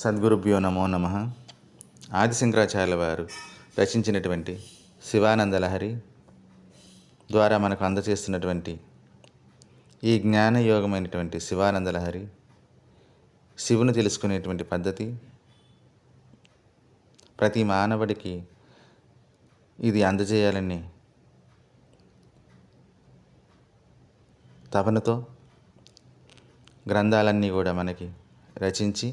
సద్గురుభ్యో నమో నమ. ఆదిశంకరాచార్యుల వారు రచించినటువంటి శివానంద లహరి ద్వారా మనకు అందచేస్తున్నటువంటి ఈ జ్ఞానయోగమైనటువంటి శివానంద లహరి శివుని తెలుసుకునేటువంటి పద్ధతి ప్రతి మానవుడికి ఇది అందజేయాలని తపనతో గ్రంథాలన్నీ కూడా మనకి రచించి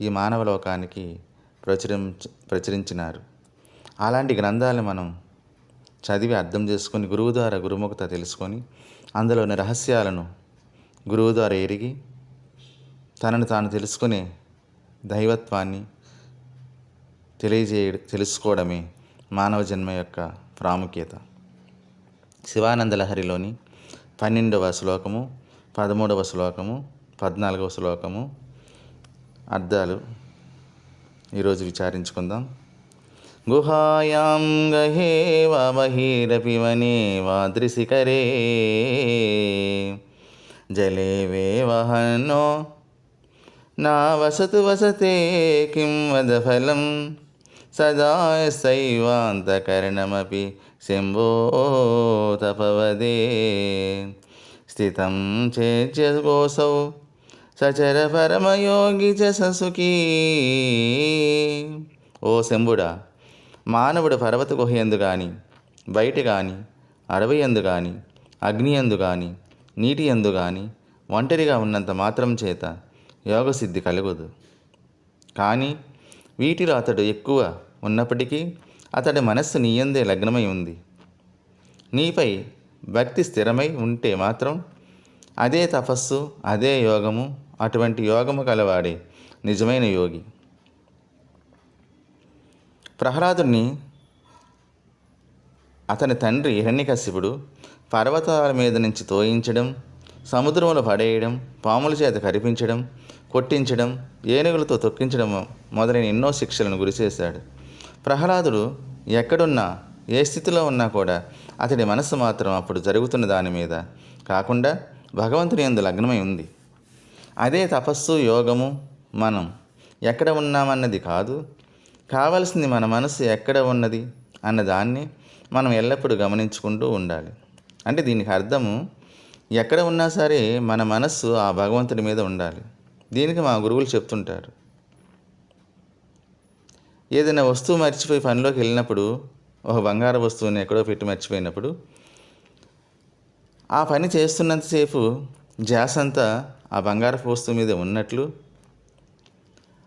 ఈ మానవ లోకానికి ప్రచురించ ప్రచురించినారు. అలాంటి గ్రంథాలను మనం చదివి అర్థం చేసుకొని గురువు ద్వారా గురుముఖత తెలుసుకొని అందులోని రహస్యాలను గురువు ద్వారా ఎరిగి తనను తాను తెలుసుకునే దైవత్వాన్ని తెలియజేయ తెలుసుకోవడమే మానవ జన్మ యొక్క ప్రాముఖ్యత. శివానంద లహరిలోని పన్నెండవ శ్లోకము పదమూడవ శ్లోకము పద్నాలుగవ శ్లోకము అర్థాలు ఈరోజు విచారించుకుందాం. గుహాయాం గహే వా బహిరపి వనే వాదృశిఖరే జలే నా వసతు వసతే కిం వద ఫలం. సదా సైవాంతకరణమపి శంభో తపవదే. స్థితం చేత్యగోసౌ సచర పరమయోగి చసుకీ ఓ శంభుడా మానవుడు పర్వత గుహ కానీ బయట కానీ అడవి ఎందు కానీ అగ్ని ఎందు కానీ నీటి ఎందు కానీ ఒంటరిగా ఉన్నంత మాత్రం చేత యోగసిద్ధి కలుగదు. కానీ వీటిలో అతడు ఎక్కువ ఉన్నప్పటికీ అతడి మనస్సు నీయందే లగ్నమై ఉంది. నీపై భక్తి స్థిరమై ఉంటే మాత్రం అదే తపస్సు అదే యోగము అటువంటి యోగము కలవాడే నిజమైన యోగి. ప్రహ్లాదుని అతని తండ్రి హిరణ్యకశ్యపుడు పర్వతాల మీద నుంచి తోయించడం సముద్రంలో పడేయడం పాముల చేత కరిపించడం కొట్టించడం ఏనుగులతో తొక్కించడం మొదలైన ఎన్నో శిక్షలను గురిచేశాడు ప్రహ్లాదుడు ఎక్కడున్నా ఏ స్థితిలో ఉన్నా కూడా అతడి మనస్సు మాత్రం అప్పుడు జరుగుతున్న దాని మీద కాకుండా భగవంతుని ఎందు లగ్నమై ఉంది. అదే తపస్సు యోగము మనం. ఎక్కడ ఉన్నామన్నది కాదు. కావలసింది మన మనసు ఎక్కడ ఉన్నది అన్న దాన్ని మనం ఎల్లప్పుడూ గమనించుకుంటూ ఉండాలి. అంటే దీనికి అర్థము ఎక్కడ ఉన్నా సరే మన మనస్సు ఆ భగవంతుడి మీద ఉండాలి. దీనికి మా గురువులు చెప్తుంటారు. ఏదైనా వస్తువు మర్చిపోయి పనిలోకి వెళ్ళినప్పుడు ఒక బంగారు వస్తువుని ఎక్కడో పెట్టి మర్చిపోయినప్పుడు ఆ పని చేస్తున్నంతసేపు జాస్ అంతా ఆ బంగారపు వస్తువు మీద ఉన్నట్లు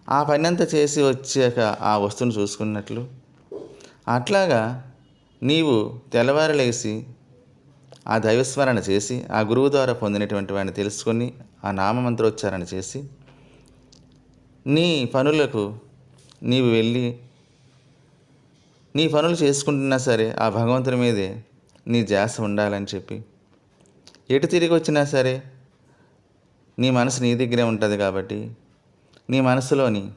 ఆ పని అంతా చేసి వచ్చాక ఆ వస్తువును చూసుకున్నట్లు. అట్లాగా నీవు తెల్లవారులేసి ఆ దైవస్మరణ చేసి ఆ గురువు ద్వారా పొందినటువంటి వాడిని తెలుసుకొని ఆ నామమంత్రోచ్చారణ చేసి నీ పనులకు నీవు వెళ్ళి నీ పనులు చేసుకుంటున్నా సరే ఆ భగవంతుని మీదే నీ ధ్యాస ఉండాలని చెప్పి ఎటు తిరిగి వచ్చినా సరే నీ మనసు నీ దగ్గరే ఉంటుంది కాబట్టి నీ మనసులోని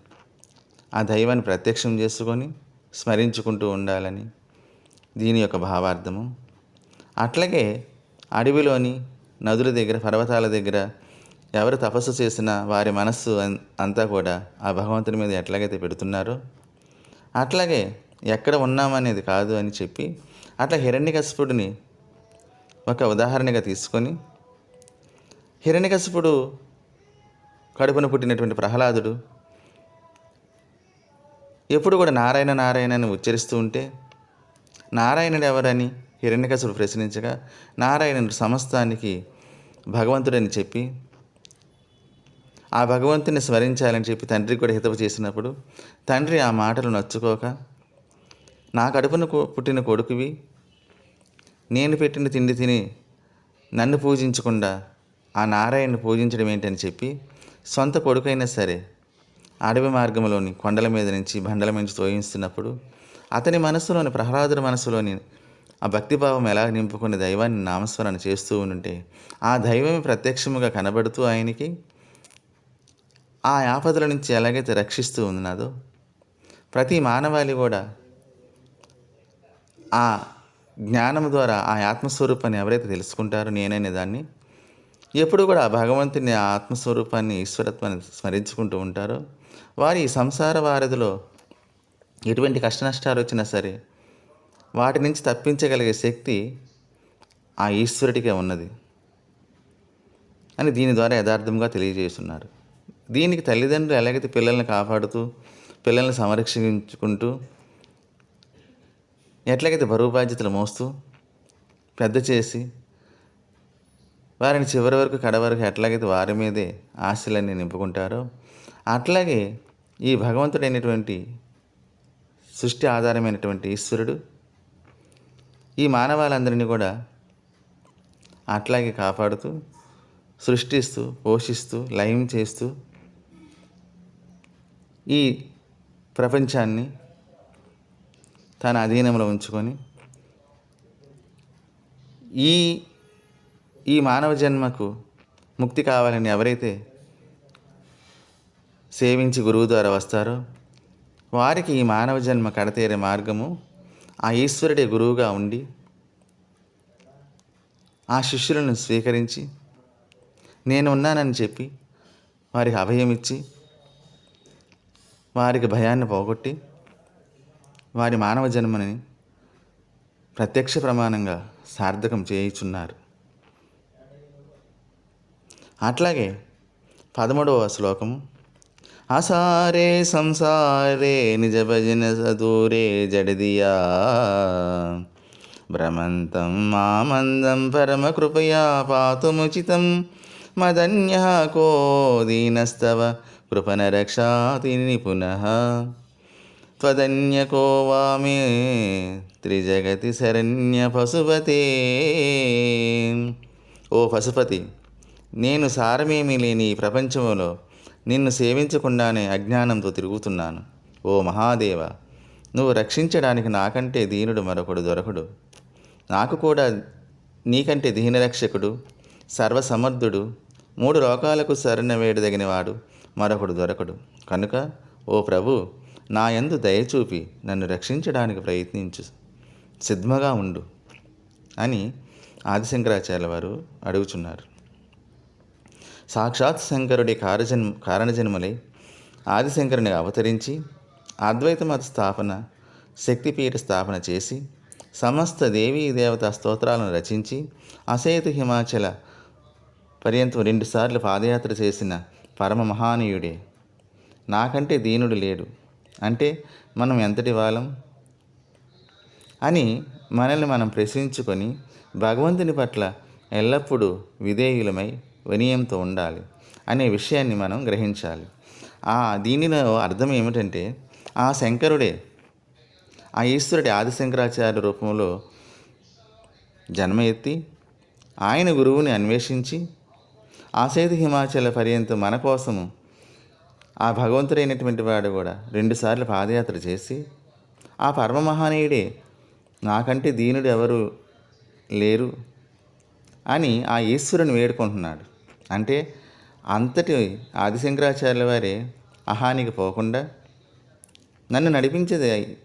ఆ దైవాన్ని ప్రత్యక్షం చేసుకొని స్మరించుకుంటూ ఉండాలని దీని యొక్క భావార్థము. అట్లాగే అడవిలోని నదుల దగ్గర పర్వతాల దగ్గర ఎవరు తపస్సు చేసినా వారి మనస్సు అంతా కూడా ఆ భగవంతుని మీద ఎట్లాగైతే పెడుతున్నారో అట్లాగే ఎక్కడ ఉన్నామనేది కాదు అని చెప్పి అట్లా హిరణ్యకశిపుడిని ఒక ఉదాహరణగా తీసుకొని హిరణ్యకశిపుడు కడుపున పుట్టినటువంటి ప్రహ్లాదుడు ఎప్పుడు కూడా నారాయణ నారాయణ అని ఉచ్చరిస్తూ ఉంటే నారాయణుడు ఎవరని హిరణ్యకశుడు ప్రశ్నించగా నారాయణుడు సమస్తానికి భగవంతుడని చెప్పి ఆ భగవంతుని స్మరించాలని చెప్పి తండ్రికి కూడా హితవు చేసినప్పుడు తండ్రి ఆ మాటలు నచ్చుకోక నా కడుపున పుట్టిన కొడుకువి నేను పెట్టిన తిండి తిని నన్ను పూజించకుండా ఆ నారాయణను పూజించడం ఏంటని చెప్పి సొంత కొడుకైనా సరే అడవి మార్గంలోని కొండల మీద నుంచి బండల నుంచి తోయిస్తున్నప్పుడు అతని మనసులోని ప్రహ్లాదుడి మనసులోని ఆ భక్తిభావం ఎలా నింపుకుని దైవాన్ని నామస్మరణ చేస్తూ ఉంటే ఆ దైవమే ప్రత్యక్షముగా కనబడుతూ ఆయనకి ఆ ఆపదల నుంచి ఎలాగైతే రక్షిస్తూ ఉన్నదో ప్రతి మానవాళి కూడా ఆ జ్ఞానం ద్వారా ఆ ఆత్మస్వరూపాన్ని ఎవరైతే తెలుసుకుంటారో నేననే దాన్ని ఎప్పుడు కూడా భగవంతుని ఆ ఆత్మస్వరూపాన్ని ఈశ్వరత్వాన్ని స్మరించుకుంటూ ఉంటారో. వారి సంసార వారధిలో ఎటువంటి కష్టనష్టాలు వచ్చినా సరే వాటి నుంచి తప్పించగలిగే శక్తి ఆ ఈశ్వరుడికే ఉన్నది అని దీని ద్వారా యథార్థంగా తెలియజేస్తున్నారు. దీనికి తల్లిదండ్రులు ఎలాగైతే పిల్లల్ని కాపాడుతూ పిల్లల్ని సంరక్షించుకుంటూ ఎట్లాగైతే బరువు బాధ్యతలు మోస్తూ పెద్ద చేసి వారిని చివరి వరకు కడ వరకు ఎట్లాగైతే వారి మీదే ఆశలన్నీ నింపుకుంటారో అట్లాగే ఈ భగవంతుడైనటువంటి సృష్టి ఆధారమైనటువంటి ఈశ్వరుడు ఈ మానవాళందరినీ కూడా అట్లాగే కాపాడుతూ సృష్టిస్తూ పోషిస్తూ లయం చేస్తూ ఈ ప్రపంచాన్ని తన అధీనంలో ఉంచుకొని ఈ ఈ మానవ జన్మకు ముక్తి కావాలని ఎవరైతే సేవించి గురువు ద్వారా వస్తారో వారికి ఈ మానవ జన్మ కడతేరే మార్గము. ఆ ఈశ్వరుడే గురువుగా ఉండి ఆ శిష్యులను స్వీకరించి నేను ఉన్నానని చెప్పి వారికి అభయం ఇచ్చి వారికి భయాన్ని పోగొట్టి వారి మానవ జన్మని ప్రత్యక్ష ప్రమాణంగా సార్థకం చేయుచున్నారు. అట్లాగే పదమూడవ శ్లోకం. అసారే సంసారే నిజ భజన సదూరే జడదియా. భ్రమంతం మామందం పరమ కృపయా పాతుముచితం. మదన్య కో దీనస్తవ కృపణ రక్షాతి పునః. త్వదన్యకో వా త్రిజగతి శరణ్య పశుపతే. ఓ పశుపతి నేను సారమేమీ లేని ఈ ప్రపంచంలో నిన్ను సేవించకుండానే అజ్ఞానంతో తిరుగుతున్నాను. ఓ మహాదేవ నువ్వు రక్షించడానికి నాకంటే దీనుడు మరొకడు దొరకడు. నాకు కూడా నీకంటే దీనరక్షకుడు సర్వసమర్థుడు మూడు లోకాలకు శరణ వేడదగినవాడు మరొకడు దొరకడు. కనుక ఓ ప్రభు నా యందు దయచూపి నన్ను రక్షించడానికి ప్రయత్నించు. సిద్ధమగా ఉండు అని ఆదిశంకరాచార్య వారు అడుగుచున్నారు. సాక్షాత్ శంకరుడి కారజన్మ కారణజన్మలై ఆదిశంకరుని అవతరించి అద్వైత మత స్థాపన శక్తిపీఠ స్థాపన చేసి సమస్త దేవీ దేవతా స్తోత్రాలను రచించి అసేతు హిమాచల పర్యంతం రెండుసార్లు పాదయాత్ర చేసిన పరమ మహానీయుడే. నాకంటే దీనుడు లేడు. అంటే మనం ఎంతటి వాళ్ళం? అని మనల్ని మనం ప్రశ్నించుకొని భగవంతుని పట్ల ఎల్లప్పుడూ విధేయులమై వినయంతో ఉండాలి అనే విషయాన్ని మనం గ్రహించాలి. ఆ దీనిలో అర్థం ఏమిటంటే ఆ శంకరుడే ఆ ఈశ్వరుడి ఆదిశంకరాచార్య రూపంలో జన్మ ఎత్తి ఆయన గురువుని అన్వేషించి ఆసేతు హిమాచల పర్యంతం మన కోసము ఆ భగవంతుడైనటువంటి వాడు కూడా రెండుసార్లు పాదయాత్ర చేసి ఆ పరమ మహానీయుడే నాకంటే దీనుడు ఎవరు లేరు అని ఆ ఈశ్వరుని వేడుకుంటున్నాడు. అంటే అంతటి ఆదిశంకరాచార్యుల వారి అహానికి పోకుండా నన్ను నడిపించేది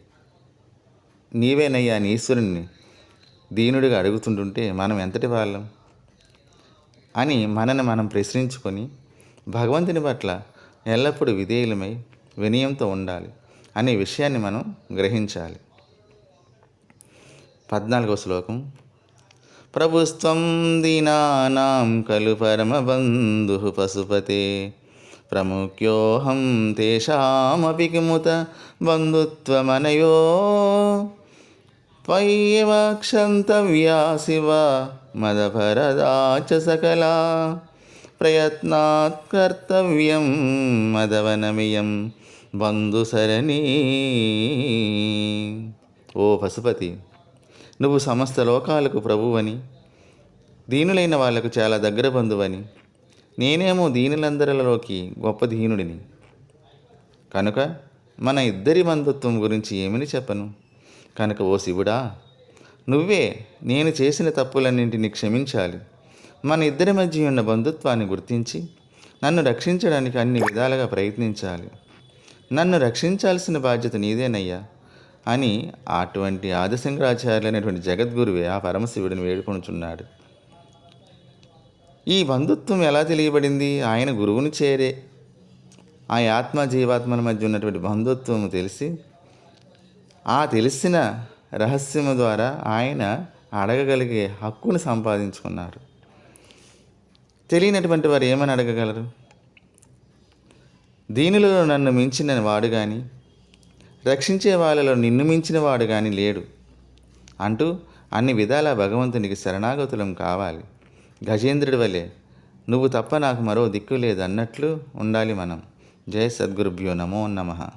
నీవేనయ్యా అని ఈశ్వరుణ్ణి. దీనుడిగా అడుగుతుంటుంటే మనం ఎంతటి వాళ్ళం? అని మనని మనం ప్రశ్నించుకొని భగవంతుని పట్ల ఎల్లప్పుడూ విధేయులమై వినయంతో ఉండాలి అనే విషయాన్ని మనం గ్రహించాలి. పద్నాలుగవ శ్లోకం. ప్రభుత్వం దీనానాం ఖలు పరమబంధు పశుపతే. ప్రముఖ్యోహం తేషామపి కిముత బంధుత్వమనయో. త్వయ్యవ క్షంతవ్యా శివ మదభరదా చ సకలా ప్రయత్నాత్ కర్తవ్యం మదవనమియం బంధుసరణీ ఓ పశుపతి. నువ్వు సమస్త లోకాలకు ప్రభువని దీనులైన వాళ్ళకు చాలా దగ్గర బంధువని నేనేమో దీనులందరిలోకి గొప్ప దీనుడిని. కనుక మన ఇద్దరి బంధుత్వం గురించి ఏమని చెప్పను? కనుక ఓ శివుడా నువ్వే నేను చేసిన తప్పులన్నింటినీ క్షమించాలి. మన ఇద్దరి మధ్య ఉన్న బంధుత్వాన్ని గుర్తించి నన్ను రక్షించడానికి అన్ని విధాలుగా ప్రయత్నించాలి. నన్ను రక్షించాల్సిన బాధ్యత నీదేనయ్యా. అని అటువంటి ఆదిశంకరాచార్యులు అనేటువంటి జగద్గురువే ఆ పరమశివుడిని వేడుకొనుచున్నాడు. ఈ బంధుత్వం ఎలా తెలియబడింది? ఆయన గురువుని చేరే ఆ ఆత్మ జీవాత్మల మధ్య ఉన్నటువంటి బంధుత్వము తెలిసి ఆ తెలిసిన రహస్యము ద్వారా ఆయన అడగగలిగే హక్కును సంపాదించుకున్నారు. తెలియనటువంటి వారు ఏమని అడగగలరు? దీనిలో నన్ను మించిన వాడు కానీ రక్షించే వాళ్ళలో నిన్ను మించిన వాడు కానీ లేడు. అంటూ అన్ని విధాల భగవంతునికి శరణాగతులం కావాలి. గజేంద్రుడి వలె నువ్వు తప్ప నాకు మరో దిక్కు లేదు అన్నట్లు ఉండాలి మనం. జయ సద్గురుభ్యో నమో నమః.